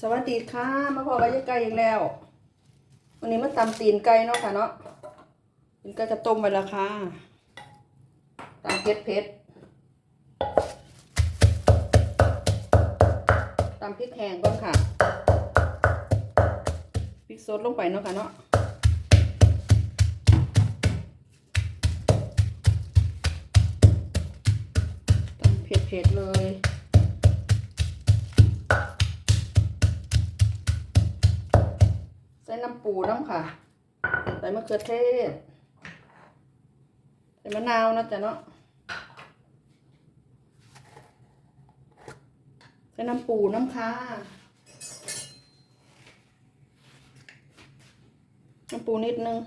สวัสดีค่ะมาพอกับยายไก่อีกแล้ว วันนี้มาตำตีนไก่เนาะค่ะเนาะตีนไก่จะต้มไปและค่ะตำเผ็ดเผ็ดตำพริกแห้งก่อนค่ะพริกสดลงไปเนาะค่ะเนาะตำเผ็ดเผ็ดๆเลย ส่น้ำปูน้ำค่ะ ใส่มะเขือเทศ ใส่มะนาวนะจ๊ะเนาะ ใส่น้ำปูน้ำค่ะ น้ำปูนิดนึง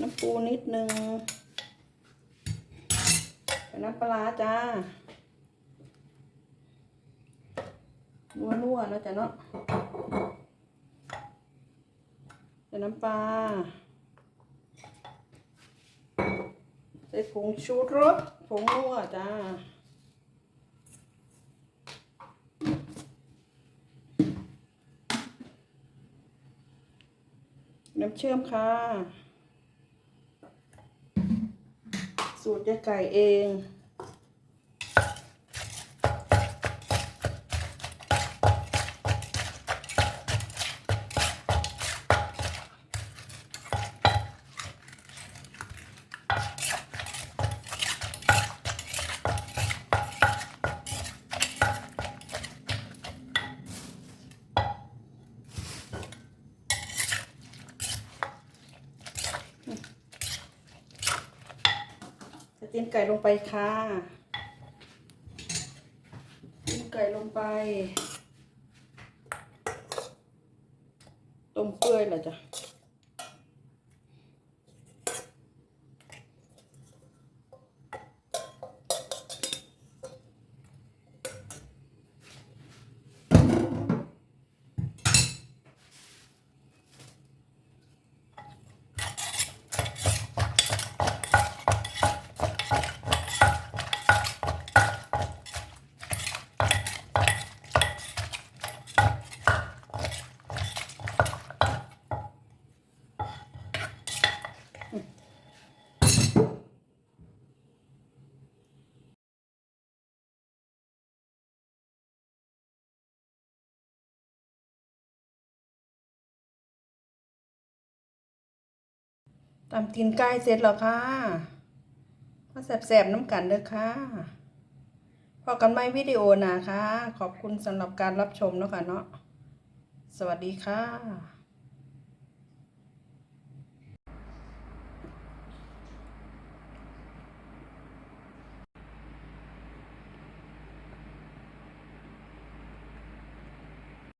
น้ำปูนิดนึงใส่น้ำปลาจ้า นัวนัวๆนะจ๊ะเนาะใส่น้ำปลาใส่ผงชูรสผงนัวจ้าน้ำเชื่อมค่ะ สูตรยาไก่เอง ตีนไก่ลงไปค่ะตีนไก่ลงไป ต้มเปื่อยเหรอจ้ะ ตำตีนไก่เสร็จแล้วค่ะมาแสบๆน้ำกันเด้อค่ะพอกันไม่วิดีโอนะค่ะขอบคุณสำหรับการรับชมเนาะค่ะเนาะสวัสดีค่ะ